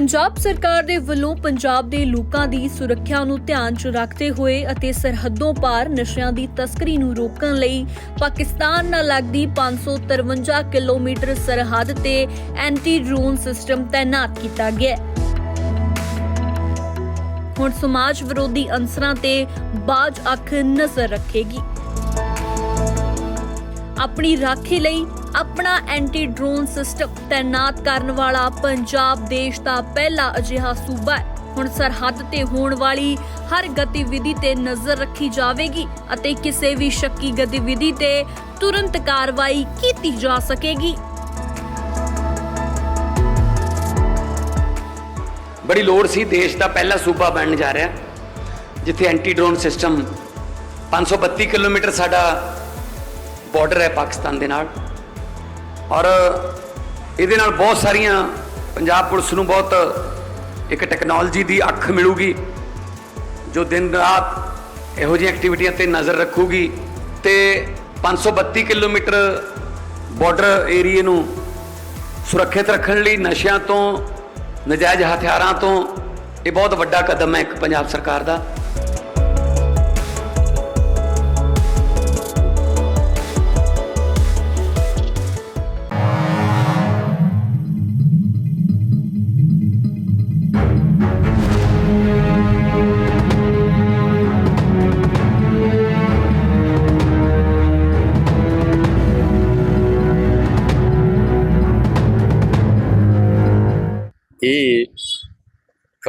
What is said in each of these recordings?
ਪੰਜਾਬ ਸਰਕਾਰ ਦੇ ਵੱਲੋਂ ਪੰਜਾਬ ਦੇ ਲੋਕਾਂ ਦੀ ਸੁਰੱਖਿਆ ਨੂੰ ਧਿਆਨ 'ਚ ਰੱਖਦੇ ਹੋਏ ਅਤੇ ਸਰਹੱਦੋਂ ਪਾਰ ਨਸ਼ਿਆਂ ਦੀ ਤਸਕਰੀ ਨੂੰ ਰੋਕਣ ਲਈ ਪਾਕਿਸਤਾਨ ਨਾਲ ਲੱਗਦੀ 553 ਕਿਲੋਮੀਟਰ ਸਰਹੱਦ ਤੇ ਐਂਟੀ ਡਰੋਨ ਸਿਸਟਮ ਤਾਇਨਾਤ ਕੀਤਾ ਗਿਆ ਹੈ। ਹੁਣ ਸਮਾਜ ਵਿਰੋਧੀ ਅੰਸਰਾਂ ਤੇ ਬਾਜ ਅੱਖ ਨਜ਼ਰ ਰੱਖੇਗੀ। ਆਪਣੀ ਰਾਖੀ ਲਈ ਆਪਣਾ ਐਂਟੀ ਡਰੋਨ ਸਿਸਟਮ ਤਾਇਨਾਤ ਕਰਨ ਵਾਲਾ ਪੰਜਾਬ ਦੇਸ਼ ਦਾ ਪਹਿਲਾ ਅਜਿਹਾ ਸੂਬਾ ਹੈ। ਹੁਣ ਸਰਹੱਦ ਤੇ ਹੋਣ ਵਾਲੀ ਹਰ ਗਤੀਵਿਧੀ ਤੇ ਨਜ਼ਰ ਰੱਖੀ ਜਾਵੇਗੀ ਅਤੇ ਕਿਸੇ ਵੀ ਸ਼ੱਕੀ ਗਤੀਵਿਧੀ ਤੇ ਤੁਰੰਤ ਕਾਰਵਾਈ ਕੀਤੀ ਜਾ ਸਕੇਗੀ। ਬੜੀ ਲੋੜ ਸੀ ਦੇਸ਼ ਦਾ ਪਹਿਲਾ ਸੂਬਾ ਬਣਨ ਜਾ ਰਿਹਾ, ਜਿੱਥੇ ਐਂਟੀ ਡਰੋਨ ਸਿਸਟਮ 532 ਕਿਲੋਮੀਟਰ ਸਾਡਾ ਬਾਰਡਰ ਹੈ ਪਾਕਿਸਤਾਨ ਦੇ ਨਾਲ। ਔਰ ਇਹਦੇ ਨਾਲ ਬਹੁਤ ਸਾਰੀਆਂ ਪੰਜਾਬ ਪੁਲਿਸ ਨੂੰ ਬਹੁਤ ਇੱਕ ਟੈਕਨੋਲੋਜੀ ਦੀ ਅੱਖ ਮਿਲੂਗੀ, ਜੋ ਦਿਨ ਰਾਤ ਇਹੋ ਜਿਹੀਆਂ ਐਕਟੀਵਿਟੀਆਂ ਤੇ ਨਜ਼ਰ ਰੱਖੂਗੀ ਤੇ 532 ਕਿਲੋਮੀਟਰ ਬਾਰਡਰ ਏਰੀਏ ਨੂੰ ਸੁਰੱਖਿਅਤ ਰੱਖਣ ਲਈ ਨਸ਼ਿਆਂ ਤੋਂ, ਨਜਾਇਜ਼ ਹਥਿਆਰਾਂ ਤੋਂ ਇਹ ਬਹੁਤ ਵੱਡਾ ਕਦਮ ਹੈ ਇੱਕ ਪੰਜਾਬ ਸਰਕਾਰ ਦਾ।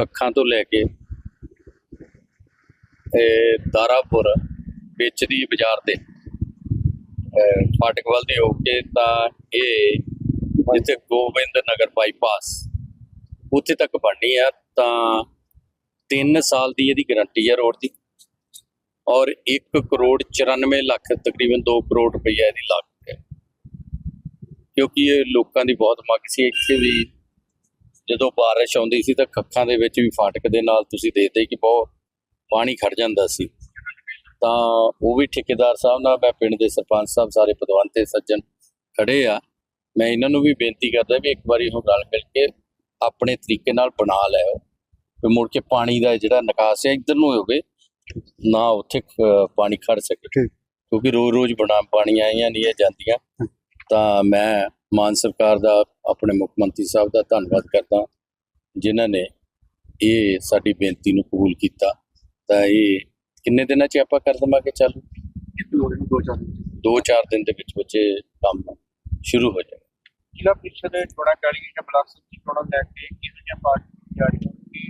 ਕੱਖਾਂ ਤੋਂ ਲੈ ਕੇ ਦਾਰਾਪੁਰ ਵਿੱਚ ਦੀ ਬਾਜ਼ਾਰ ਦੇ ਫਾਟਕ ਵੱਲ ਦੀ ਹੋ ਕੇ ਤਾਂ ਇਹ ਜਿੱਥੇ ਗੋਬਿੰਦ ਨਗਰ ਬਾਈਪਾਸ ਉੱਥੇ ਤੱਕ ਬਣਨੀ ਆ, ਤਾਂ 3 ਸਾਲ ਦੀ ਇਹਦੀ ਗਾਰੰਟੀ ਹੈ ਰੋਡ ਦੀ। ਔਰ 1 ਕਰੋੜ 94 ਲੱਖ, ਤਕਰੀਬਨ 2 ਕਰੋੜ ਰੁਪਈਆ ਇਹਦੀ ਲਾਗਤ ਹੈ। ਕਿਉਂਕਿ ਇਹ ਲੋਕਾਂ ਦੀ ਬਹੁਤ ਮੰਗ ਸੀ, ਇੱਥੇ ਵੀ ਜਦੋਂ ਬਾਰਿਸ਼ ਆਉਂਦੀ ਸੀ ਤਾਂ ਕੱਖਾਂ ਦੇ ਵਿੱਚ ਵੀ ਫਾਟਕ ਦੇ ਨਾਲ ਤੁਸੀਂ ਦੇਖਦੇ ਕਿ ਬਹੁਤ ਪਾਣੀ ਖੜ ਜਾਂਦਾ ਸੀ। ਤਾਂ ਉਹ ਵੀ ਠੇਕੇਦਾਰ ਸਾਹਿਬ ਨਾਲ ਮੈਂ ਪਿੰਡ ਦੇ ਸਰਪੰਚ ਸਾਹਿਬ ਸਾਰੇ ਪਦਵੰਤੇ ਸੱਜਣ ਖੜੇ ਆ। ਮੈਂ ਇਹਨਾਂ ਨੂੰ ਵੀ ਬੇਨਤੀ ਕਰਦਾ ਵੀ ਇੱਕ ਵਾਰੀ ਉਹ ਰਲ ਮਿਲ ਕੇ ਆਪਣੇ ਤਰੀਕੇ ਨਾਲ ਬਣਾ ਲਿਓ ਵੀ ਮੁੜ ਕੇ ਪਾਣੀ ਦਾ ਜਿਹੜਾ ਨਿਕਾਸ ਹੈ ਇੱਧਰ ਨੂੰ ਹੋਵੇ ਨਾ ਉੱਥੇ ਪਾਣੀ ਖੜ ਸਕੇ। ਕਿਉਂਕਿ ਰੋਜ਼ ਰੋਜ਼ ਬਣਾ ਪਾਣੀ ਆਈਆਂ ਨਹੀਂ ਜਾਂਦੀਆਂ। ਤਾਂ ਮੈਂ ਮਾਨ ਸਰਕਾਰ ਦਾ ਆਪਣੇ ਮੁੱਖ ਮੰਤਰੀ ਸਾਹਿਬ ਦਾ ਧੰਨਵਾਦ ਕਰਦਾ ਜਿਨ੍ਹਾਂ ਨੇ ਇਹ ਸਾਡੀ ਬੇਨਤੀ ਨੂੰ ਕਬੂਲ ਕੀਤਾ। ਤਾਂ ਇਹ ਕਿੰਨੇ ਦਿਨਾਂ 'ਚ ਆਪਾਂ ਕਰ ਦਵਾਂਗੇ ਚਾਲੂ? ਦੋ ਚਾਰ ਦਿਨ ਦੇ ਵਿੱਚ ਵਿੱਚ ਕੰਮ ਸ਼ੁਰੂ ਹੋ ਜਾਏਗਾ ਜ਼ਿਲ੍ਹਾ ਪ੍ਰੀਸ਼ਦ ਦੇ ਚੋਣਾਂ ਕਰ ਗਈ ਜਾਂ ਬਲਾਕ ਸੰਮਤੀ ਚੋਣਾਂ ਲੈ ਕੇ ਕਿਹੋ ਜਾਰੀ ਹੋਣਗੀ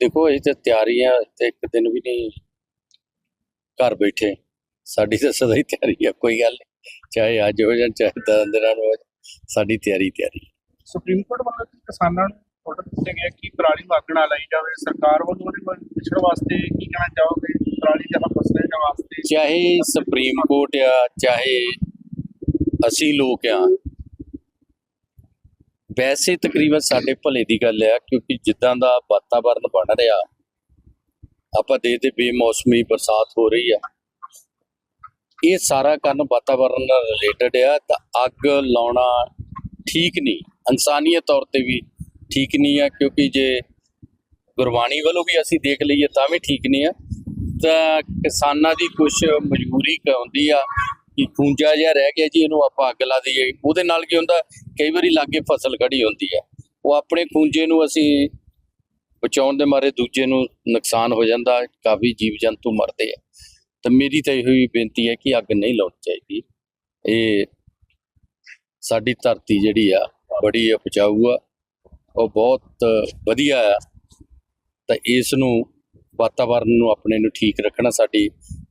ਦੇਖੋ ਇਹ ਤੇ ਤਿਆਰੀਆਂ ਤੇ ਇੱਕ ਦਿਨ ਵੀ ਨਹੀਂ ਘਰ ਬੈਠੇ। ਸਾਡੀ ਤਾਂ ਸਦਾ ਹੀ ਤਿਆਰੀ ਆ ਕੋਈ ਗੱਲ ਨਹੀਂ। ਚਾਹੇ ਅੱਜ ਹੋ ਜਾਣ ਚਾਹੇ ਦਸ ਦਿਨਾਂ ਨੂੰ ਹੋ ਜਾਣ, ਸਾਡੀ ਤਿਆਰੀ ਤਿਆਰੀ ਸੁਪਰੀਮ ਕੋਰਟ ਵੱਲੋਂ ਕਿਸਾਨਾਂ ਨੂੰ ਆਰਡਰ ਦਿੱਤੇ ਗਿਆ ਕਿ ਪਰਾਲੀ ਨਾ ਲਾਈ ਜਾਵੇ? ਸਰਕਾਰ ਵੱਲੋਂ ਉਹਦੇ ਕੋਲ ਪਿਛੜ ਵਾਸਤੇ ਕੀ ਕਹਿਣਾ ਚਾਹੋਗੇ? ਪਰਾਲੀ ਜਮਾ ਫਸਲੇ ਦੇ ਵਾਸਤੇ? ਚਾਹੇ ਸੁਪਰੀਮ ਕੋਰਟ ਆ ਚਾਹੇ ਅਸੀਂ ਲੋਕ ਆ ਵੈਸੇ ਤਕਰੀਬਨ ਸਾਡੇ ਭਲੇ ਦੀ ਗੱਲ ਆ ਕਿਉਂਕਿ ਜਿੱਦਾਂ ਦਾ ਵਾਤਾਵਰਨ ਬਣ ਰਿਹਾ ਆਪਾਂ ਦੇਖਦੇ ਬੇਮੌਸਮੀ ਬਰਸਾਤ ਹੋ ਰਹੀ ਆ। ਇਹ ਸਾਰਾ ਕਾਰਨ ਵਾਤਾਵਰਨ ਨਾਲ ਰਿਲੇਟਡ ਆ, ਤਾਂ ਅੱਗ ਲਾਉਣਾ ਠੀਕ ਨਹੀਂ। ਇਨਸਾਨੀਅਤ ਤੌਰ ਤੇ ਵੀ ਠੀਕ ਨਹੀਂ ਆ, ਕਿਉਂਕਿ ਜੇ ਗੁਰਬਾਣੀ ਵੱਲੋਂ ਵੀ ਅਸੀਂ ਦੇਖ ਲਈਏ ਤਾਂ ਵੀ ਠੀਕ ਨਹੀਂ ਆ। ਤਾਂ ਕਿਸਾਨਾਂ ਦੀ ਕੁਝ ਮਜਬੂਰੀ ਕ ਹੁੰਦੀ ਆ ਕਿ ਖੂੰਜਾ ਜਿਹਾ ਰਹਿ ਗਿਆ ਜੀ, ਇਹਨੂੰ ਆਪਾਂ ਅੱਗ ਲਾ ਦਈਏ। ਉਹਦੇ ਨਾਲ ਕੀ ਹੁੰਦਾ, ਕਈ ਵਾਰੀ ਲਾਗੇ ਫਸਲ ਖੜੀ ਹੁੰਦੀ ਆ। ਉਹ ਆਪਣੇ ਖੂੰਜੇ ਨੂੰ ਅਸੀਂ ਬਚਾਉਣ ਦੇ ਮਾਰੇ ਦੂਜੇ ਨੂੰ ਨੁਕਸਾਨ ਹੋ ਜਾਂਦਾ, ਕਾਫੀ ਜੀਵ ਜੰਤੂ ਮਰਦੇ ਆ। ਤਾਂ ਮੇਰੀ ਤਾਂ ਇਹੋ ਹੀ ਬੇਨਤੀ ਹੈ ਕਿ ਅੱਗ ਨਹੀਂ ਲਾਉਣੀ ਚਾਹੀਦੀ। ਇਹ ਸਾਡੀ ਧਰਤੀ ਜਿਹੜੀ ਆ, ਬੜੀ ਉਪਜਾਊ ਆ, ਉਹ ਬਹੁਤ ਵਧੀਆ ਆ। ਤਾਂ ਇਸ ਨੂੰ, ਵਾਤਾਵਰਨ ਨੂੰ ਆਪਣੇ ਨੂੰ ਠੀਕ ਰੱਖਣਾ ਸਾਡੀ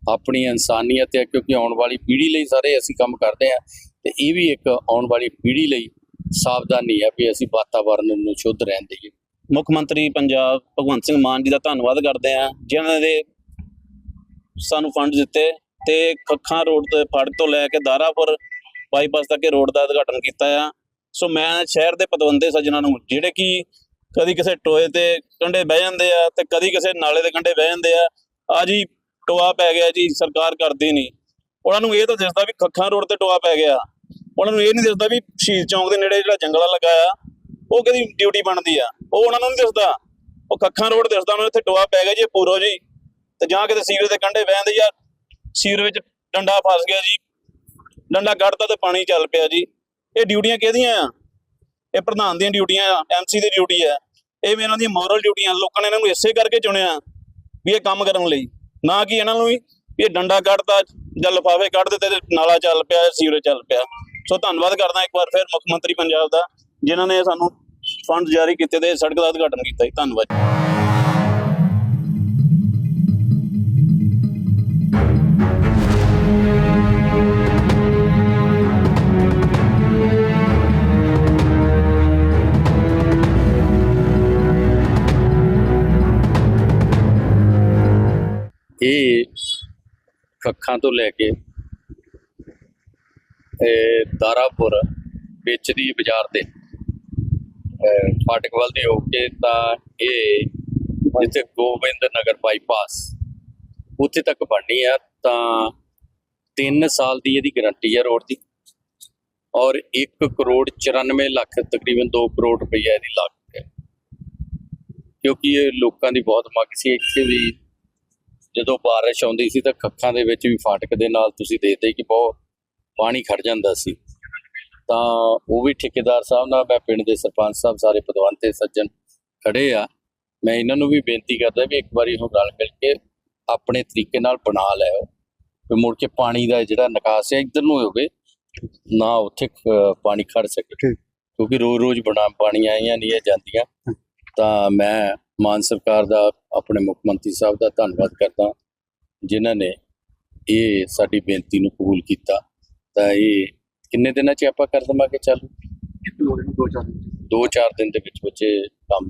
ਆਪਣੀ ਇਨਸਾਨੀਅਤ ਹੈ ਕਿਉਂਕਿ ਆਉਣ ਵਾਲੀ ਪੀੜ੍ਹੀ ਲਈ ਸਾਰੇ ਅਸੀਂ ਕੰਮ ਕਰਦੇ ਆ। ਤੇ ਇਹ ਵੀ ਇੱਕ ਆਉਣ ਵਾਲੀ ਪੀੜ੍ਹੀ ਲਈ ਸਾਵਧਾਨੀ ਹੈ ਵੀ ਅਸੀਂ ਵਾਤਾਵਰਨ ਨੂੰ ਸ਼ੁੱਧ ਰਹਿਣ ਦੇਈਏ। ਮੁੱਖ ਮੰਤਰੀ ਪੰਜਾਬ ਭਗਵੰਤ ਸਿੰਘ ਮਾਨ ਜੀ ਦਾ ਧੰਨਵਾਦ ਕਰਦੇ ਆ, ਜਿਨ੍ਹਾਂ ਦੇ ਸਾਨੂੰ ਫੰਡ ਦਿੱਤੇ ਤੇ ਖੱਖਾਂ ਰੋਡ ਤੇ ਫੜ ਤੋਂ ਲੈ ਕੇ ਦਾਰਾਪੁਰ ਬਾਈਪਾਸ ਤੱਕ ਰੋਡ ਦਾ ਉਦਘਾਟਨ ਕੀਤਾ ਆ। ਸੋ ਮੈਂ ਸ਼ਹਿਰ ਦੇ ਪਤਵੰਤੇ ਸੱਜਣਾ ਨੂੰ, ਜਿਹੜੇ ਕਿ ਕਦੀ ਕਿਸੇ ਟੋਏ ਤੇ ਕੰਢੇ ਬਹਿ ਜਾਂਦੇ ਆ ਤੇ ਕਦੀ ਕਿਸੇ ਨਾਲੇ ਦੇ ਕੰਢੇ ਬਹਿ ਜਾਂਦੇ ਆ ਆ ਜੀ ਟੋਆ ਪੈ ਗਿਆ ਜੀ, ਸਰਕਾਰ ਕਰਦੀ ਨਹੀਂ। ਉਹਨਾਂ ਨੂੰ ਇਹ ਤਾਂ ਦਿਸਦਾ ਵੀ ਖੱਖਾਂ ਰੋਡ ਤੇ ਟੋਆ ਪੈ ਗਿਆ। ਉਹਨਾਂ ਨੂੰ ਇਹ ਨਹੀਂ ਦਿਸਦਾ ਵੀ ਸ਼ਹੀਦ ਚੌਂਕ ਦੇ ਨੇੜੇ ਜਿਹੜਾ ਜੰਗਲਾ ਲੱਗਾ ਆ, ਉਹ ਕਦੀ ਡਿਊਟੀ ਬਣਦੀ ਆ? ਉਹ ਉਹਨਾਂ ਨੂੰ ਨਹੀਂ ਦਿਸਦਾ। ਉਹ ਖੱਖਾਂ ਰੋਡ ਦਿਸਦਾ, ਉਹਨਾਂ ਨੂੰ ਇੱਥੇ ਟੋਆ ਪੈ ਗਿਆ ਜੀ ਪੂਰੋ ਜੀ। ਤੇ ਜਾਂ ਕਿਤੇ ਸੀਵਰੇਜ ਦੇ ਕੰਢੇ ਬਹਿੰਦੇ ਜਾਂ ਸੀਵਰ ਵਿੱਚ ਡੰਡਾ ਫਸ ਗਿਆ ਜੀ। ਡੰਡਾ ਕੱਢਤਾ ਤੇ ਪਾਣੀ ਚੱਲ ਪਿਆ ਜੀ। ਇਹ ਡਿਊਟੀਆਂ ਕਿਹਦੀਆਂ ਆ? ਇਹ ਪ੍ਰਧਾਨ ਦੀਆਂ ਡਿਊਟੀਆਂ ਆ ਐਮਸੀ ਦੀ ਡਿਊਟੀ ਆ। ਇਹ ਵੀ ਇਹਨਾਂ ਦੀਆਂ ਮੋਰਲ ਡਿਊਟੀਆਂ, ਲੋਕਾਂ ਨੇ ਇਹਨਾਂ ਨੂੰ ਇਸੇ ਕਰਕੇ ਚੁਣਿਆ ਵੀ ਇਹ ਕੰਮ ਕਰਨ ਲਈ। ਨਾ ਕਿ ਇਹਨਾਂ ਨੂੰ ਵੀ ਇਹ ਡੰਡਾ ਕੱਢਤਾ ਜਾਂ ਲਿਫਾਫੇ ਕੱਢ ਦਿੱਤੇ ਤੇ ਨਾਲਾ ਚੱਲ ਪਿਆ, ਸੀਵਰੇਜ ਚੱਲ ਪਿਆ। ਸੋ ਧੰਨਵਾਦ ਕਰਦਾ ਇੱਕ ਵਾਰ ਫਿਰ ਮੁੱਖ ਮੰਤਰੀ ਪੰਜਾਬ ਦਾ, ਜਿਨ੍ਹਾਂ ਨੇ ਸਾਨੂੰ ਫੰਡ ਜਾਰੀ ਕੀਤੇ ਤੇ ਸੜਕ ਦਾ ਉਦਘਾਟਨ ਕੀਤਾ ਜੀ। ਧੰਨਵਾਦ। ਇਹ ਕੱਖਾਂ ਤੋਂ ਲੈ ਕੇ ਦਾਰਾਪੁਰ ਵਿੱਚ ਬਾਜ਼ਾਰ ਦੇ ਅਹ, ਫਾਟਕ ਹੋ ਕੇ ਤਾਂ ਇਹ ਜਿੱਥੇ ਗੋਬਿੰਦ ਨਗਰ ਬਾਈਪਾਸ ਉੱਥੇ ਤੱਕ ਬਣਨੀ ਆ, ਤਾਂ 3 ਸਾਲ ਦੀ ਇਹਦੀ ਗਾਰੰਟੀ ਹੈ ਰੋਡ ਦੀ ਔਰ 1 ਕਰੋੜ 94 ਲੱਖ, ਤਕਰੀਬਨ 2 ਕਰੋੜ ਰੁਪਈਆ ਇਹਦੀ ਲਾਗਤ ਹੈ। ਕਿਉਂਕਿ ਇਹ ਲੋਕਾਂ ਦੀ ਬਹੁਤ ਮੰਗ ਸੀ ਇੱਥੇ ਵੀ ਜਦੋਂ ਬਾਰਿਸ਼ ਆਉਂਦੀ ਸੀ ਤਾਂ ਕੱਖਾਂ ਦੇ ਵਿੱਚ ਵੀ ਫਾਟਕ ਦੇ ਨਾਲ ਤੁਸੀਂ ਦੇਖਦੇ ਕਿ ਬਹੁਤ ਪਾਣੀ ਖੜ ਜਾਂਦਾ ਸੀ। ਤਾਂ ਉਹ ਵੀ ਠੇਕੇਦਾਰ ਸਾਹਿਬ ਨਾਲ ਮੈਂ ਪਿੰਡ ਦੇ ਸਰਪੰਚ ਸਾਹਿਬ ਸਾਰੇ ਪਦਵੰਤੇ ਸੱਜਣ ਖੜੇ ਆ। ਮੈਂ ਇਹਨਾਂ ਨੂੰ ਵੀ ਬੇਨਤੀ ਕਰਦਾ ਵੀ ਇੱਕ ਵਾਰੀ ਉਹ ਰਲ ਮਿਲ ਕੇ ਆਪਣੇ ਤਰੀਕੇ ਨਾਲ ਬਣਾ ਲਿਓ ਵੀ ਮੁੜ ਕੇ ਪਾਣੀ ਦਾ ਜਿਹੜਾ ਨਿਕਾਸ ਹੈ ਇੱਧਰ ਨੂੰ ਹੋਵੇ ਨਾ ਉੱਥੇ ਪਾਣੀ ਖੜ ਸਕੇ। ਕਿਉਂਕਿ ਰੋਜ਼ ਰੋਜ਼ ਬਣਾ ਪਾਣੀ ਆਈਆਂ ਨਹੀਂ ਜਾਂਦੀਆਂ। ਤਾਂ ਮੈਂ ਮਾਨ ਸਰਕਾਰ ਦਾ ਆਪਣੇ ਮੁੱਖ ਮੰਤਰੀ ਸਾਹਿਬ ਦਾ ਧੰਨਵਾਦ ਕਰਦਾ ਜਿਨ੍ਹਾਂ ਨੇ ਇਹ ਸਾਡੀ ਬੇਨਤੀ ਨੂੰ ਕਬੂਲ ਕੀਤਾ। ਤਾਂ ਇਹ ਕਿੰਨੇ ਦਿਨਾਂ 'ਚ ਆਪਾਂ ਕਰ ਦਵਾਂਗੇ ਚਾਲੂ? ਦੋ ਚਾਰ ਦਿਨ ਦੇ ਵਿੱਚ ਵਿੱਚ ਇਹ ਕੰਮ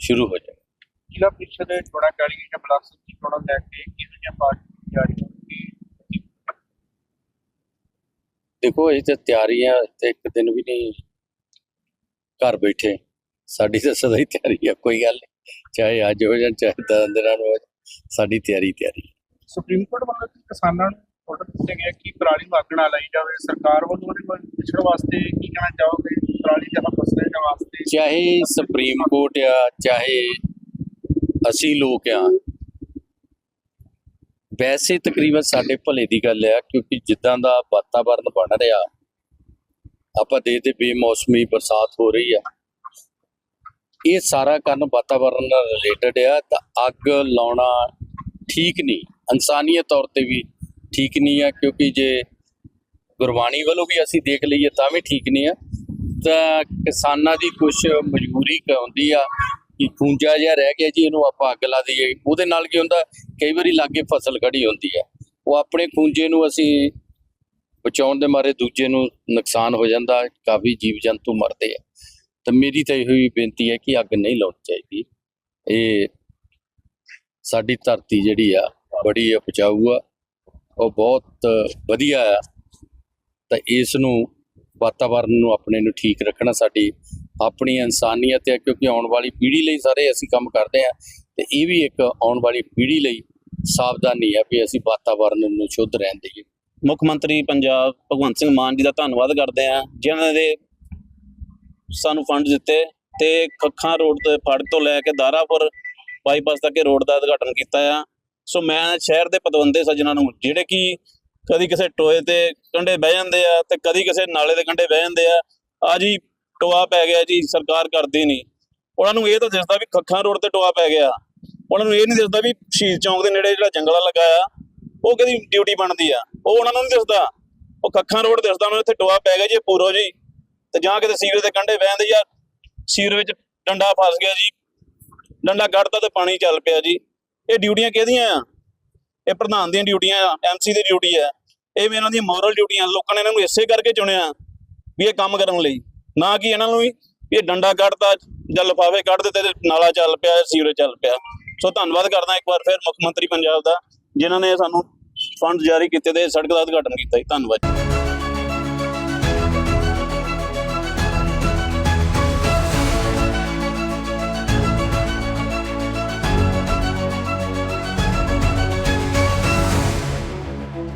ਸ਼ੁਰੂ ਹੋ ਜਾਏਗਾ ਜ਼ਿਲ੍ਹਾ ਪ੍ਰੀਸ਼ਦ ਦੇ ਚੋਣਾਂ ਕਾਲੀ ਜਾਂ ਬਲਾਕ ਸੰਮਤੀ ਚੋਣਾਂ ਲੈ ਕੇ ਕਿਹੋ ਜਿਹੀਆਂ ਪਾਰਟੀਆਂ ਜਾਰੀ ਹੋਣਗੀ ਦੇਖੋ ਇਹ ਤੇ ਤਿਆਰੀਆਂ ਤੇ ਇੱਕ ਦਿਨ ਵੀ ਨਹੀਂ ਘਰ ਬੈਠੇ। ਸਾਡੀ ਤਾਂ ਸਦਾ ਹੀ ਤਿਆਰੀ ਆ ਕੋਈ ਗੱਲ ਨਹੀਂ। ਚਾਹੇ ਅੱਜ ਹੋ ਜਾਣ ਚਾਹੇ ਦਸ ਦਿਨਾਂ ਨੂੰ ਹੋ ਜਾਣ ਸਾਡੀ ਤਿਆਰੀ ਤਿਆਰੀ। ਸੁਪਰੀਮ ਕੋਰਟ ਵੱਲੋਂ ਕੀ ਕਿਸਾਨਾਂ ਨੂੰ ਆਰਡਰ ਦਿੱਤੇ ਗਏ ਕਿ ਪਰਾਲੀ ਨੂੰ ਅੱਗ ਨਾ ਲਾਈ ਜਾਵੇ। ਸਰਕਾਰ ਵੱਲੋਂ ਉਹਦੇ ਕੋਲ ਪਿਛੜ ਵਾਸਤੇ ਕੀ ਕਹਿਣਾ ਚਾਹੋਗੇ? ਪਰਾਲੀ ਜਹਾਂ ਫਸਲੇ ਦੇ ਵਾਸਤੇ ਚਾਹੇ ਸੁਪਰੀਮ ਕੋਰਟ ਆ ਚਾਹੇ ਅਸੀਂ ਲੋਕ ਆ ਵੈਸੇ ਤਕਰੀਬਨ ਸਾਡੇ ਭਲੇ ਦੀ ਗੱਲ ਆ ਕਿਉਂਕਿ ਜਿੱਦਾਂ ਦਾ ਵਾਤਾਵਰਨ ਬਣ ਰਿਹਾ ਆਪਾਂ ਦੇਖਦੇ ਬੇਮੌਸਮੀ ਬਰਸਾਤ ਹੋ ਰਹੀ ਆ। ਇਹ ਸਾਰਾ ਕੰਮ ਵਾਤਾਵਰਨ ਨਾਲ ਰਿਲੇਟਡ ਆ, ਤਾਂ ਅੱਗ ਲਾਉਣਾ ਠੀਕ ਨਹੀਂ। ਇਨਸਾਨੀਅਤ ਤੌਰ ਤੇ ਵੀ ਠੀਕ ਨਹੀਂ ਆ, ਕਿਉਂਕਿ ਜੇ ਗੁਰਬਾਣੀ ਵੱਲੋਂ ਵੀ ਅਸੀਂ ਦੇਖ ਲਈਏ ਤਾਂ ਵੀ ਠੀਕ ਨਹੀਂ ਆ। ਤਾਂ ਕਿਸਾਨਾਂ ਦੀ ਕੁਝ ਮਜਬੂਰੀ ਕ ਹੁੰਦੀ ਆ ਕਿ ਖੂੰਜਾ ਜਿਹਾ ਰਹਿ ਗਿਆ ਜੀ, ਇਹਨੂੰ ਆਪਾਂ ਅੱਗ ਲਾ ਦਈਏ। ਉਹਦੇ ਨਾਲ ਕੀ ਹੁੰਦਾ, ਕਈ ਵਾਰੀ ਲਾਗੇ ਫਸਲ ਖੜੀ ਹੁੰਦੀ ਆ। ਉਹ ਆਪਣੇ ਖੂੰਜੇ ਨੂੰ ਅਸੀਂ ਬਚਾਉਣ ਦੇ ਮਾਰੇ ਦੂਜੇ ਨੂੰ ਨੁਕਸਾਨ ਹੋ ਜਾਂਦਾ, ਕਾਫੀ ਜੀਵ ਜੰਤੂ ਮਰਦੇ ਆ। ਤਾਂ ਮੇਰੀ ਤਾਂ ਇਹੋ ਹੀ ਬੇਨਤੀ ਹੈ ਕਿ ਅੱਗ ਨਹੀਂ ਲਾਉਣੀ ਚਾਹੀਦੀ। ਇਹ ਸਾਡੀ ਧਰਤੀ ਜਿਹੜੀ ਆ, ਬੜੀ ਉਪਜਾਊ ਆ ਉਹ ਬਹੁਤ ਵਧੀਆ ਆ। ਤਾਂ ਇਸ ਨੂੰ, ਵਾਤਾਵਰਨ ਨੂੰ ਆਪਣੇ ਨੂੰ ਠੀਕ ਰੱਖਣਾ ਸਾਡੀ ਆਪਣੀ ਇਨਸਾਨੀਅਤ ਹੈ ਕਿਉਂਕਿ ਆਉਣ ਵਾਲੀ ਪੀੜ੍ਹੀ ਲਈ ਸਾਰੇ ਅਸੀਂ ਕੰਮ ਕਰਦੇ ਆ। ਤੇ ਇਹ ਵੀ ਇੱਕ ਆਉਣ ਵਾਲੀ ਪੀੜ੍ਹੀ ਲਈ ਸਾਵਧਾਨੀ ਹੈ ਵੀ ਅਸੀਂ ਵਾਤਾਵਰਨ ਨੂੰ ਸ਼ੁੱਧ ਰਹਿਣ ਦੇਈਏ। ਮੁੱਖ ਮੰਤਰੀ ਪੰਜਾਬ ਭਗਵੰਤ ਸਿੰਘ ਮਾਨ ਜੀ ਦਾ ਧੰਨਵਾਦ ਕਰਦੇ ਆ, ਜਿਨ੍ਹਾਂ ਦੇ ਸਾਨੂੰ ਫੰਡ ਦਿੱਤੇ ਤੇ ਖੱਖਾਂ ਰੋਡ ਤੇ ਫੜ ਤੋਂ ਲੈ ਕੇ ਦਾਰਾਪੁਰ ਬਾਈਪਾਸ ਤੱਕ ਰੋਡ ਦਾ ਉਦਘਾਟਨ ਕੀਤਾ ਆ। ਸੋ ਮੈਂ ਸ਼ਹਿਰ ਦੇ ਪਤਵੰਦੇ ਸੱਜਣਾਂ ਨੂੰ, ਜਿਹੜੇ ਕਿ ਕਦੀ ਕਿਸੇ ਟੋਏ ਤੇ ਕੰਢੇ ਬਹਿ ਜਾਂਦੇ ਆ ਤੇ ਕਦੀ ਕਿਸੇ ਨਾਲੇ ਦੇ ਕੰਢੇ ਬਹਿ ਜਾਂਦੇ ਆ ਆ ਜੀ ਟੋਆ ਪੈ ਗਿਆ ਜੀ, ਸਰਕਾਰ ਕਰਦੀ ਨਹੀਂ। ਉਹਨਾਂ ਨੂੰ ਇਹ ਤਾਂ ਦਿਸਦਾ ਵੀ ਖੱਖਾਂ ਰੋਡ ਤੇ ਟੋਆ ਪੈ ਗਿਆ। ਉਹਨਾਂ ਨੂੰ ਇਹ ਨਹੀਂ ਦਿਸਦਾ ਵੀ ਸ਼ਹੀਦ ਚੌਂਕ ਦੇ ਨੇੜੇ ਜਿਹੜਾ ਜੰਗਲਾ ਲੱਗਾ ਆ, ਉਹ ਕਿਹਦੀ ਡਿਊਟੀ ਬਣਦੀ ਆ? ਉਹ ਉਹਨਾਂ ਨੂੰ ਨਹੀਂ ਦਿਸਦਾ। ਉਹ ਖੱਖਾਂ ਰੋਡ ਦਿਸਦਾ, ਉਹਨਾਂ ਨੂੰ ਇੱਥੇ ਟੋਆ ਪੈ ਗਿਆ ਜੀ ਪੂਰੋ ਜੀ। ਤੇ ਜਾਂ ਕਿਤੇ ਸੀਵਰੇਜ ਦੇ ਕੰਢੇ ਬਹਿੰਦੇ ਯਾਰ। ਸੀਵਰੇਜ ਵਿੱਚ ਡੰਡਾ ਫਸ ਗਿਆ ਜੀ। ਡੰਡਾ ਕੱਢਤਾ ਤੇ ਪਾਣੀ ਚੱਲ ਪਿਆ ਜੀ। ਇਹ ਡਿਊਟੀਆਂ ਕਿਹਦੀਆਂ ਆ? ਇਹ ਪ੍ਰਧਾਨ ਦੀਆਂ ਡਿਊਟੀਆਂ ਆ ਐਮਸੀ ਦੀ ਡਿਊਟੀ ਆ। ਇਹ ਵੀ ਇਹਨਾਂ ਦੀਆਂ ਮੋਰਲ ਡਿਊਟੀਆਂ ਲੋਕਾਂ ਨੇ ਇਹਨਾਂ ਨੂੰ ਇਸੇ ਕਰਕੇ ਚੁਣਿਆ ਵੀ ਇਹ ਕੰਮ ਕਰਨ ਲਈ। ਨਾ ਕਿ ਇਹਨਾਂ ਨੂੰ ਵੀ ਇਹ ਡੰਡਾ ਕੱਢਤਾ ਜਾਂ ਲਿਫਾਫੇ ਕੱਢ ਦਿੱਤੇ ਤੇ ਨਾਲਾ ਚੱਲ ਪਿਆ, ਸੀਵਰੇਜ ਚੱਲ ਪਿਆ। ਸੋ ਧੰਨਵਾਦ ਕਰਦਾ ਇੱਕ ਵਾਰ ਫਿਰ ਮੁੱਖ ਮੰਤਰੀ ਪੰਜਾਬ ਦਾ, ਜਿਨ੍ਹਾਂ ਨੇ ਸਾਨੂੰ ਫੰਡ ਜਾਰੀ ਕੀਤੇ ਤੇ ਸੜਕ ਦਾ ਉਦਘਾਟਨ ਕੀਤਾ ਜੀ। ਧੰਨਵਾਦ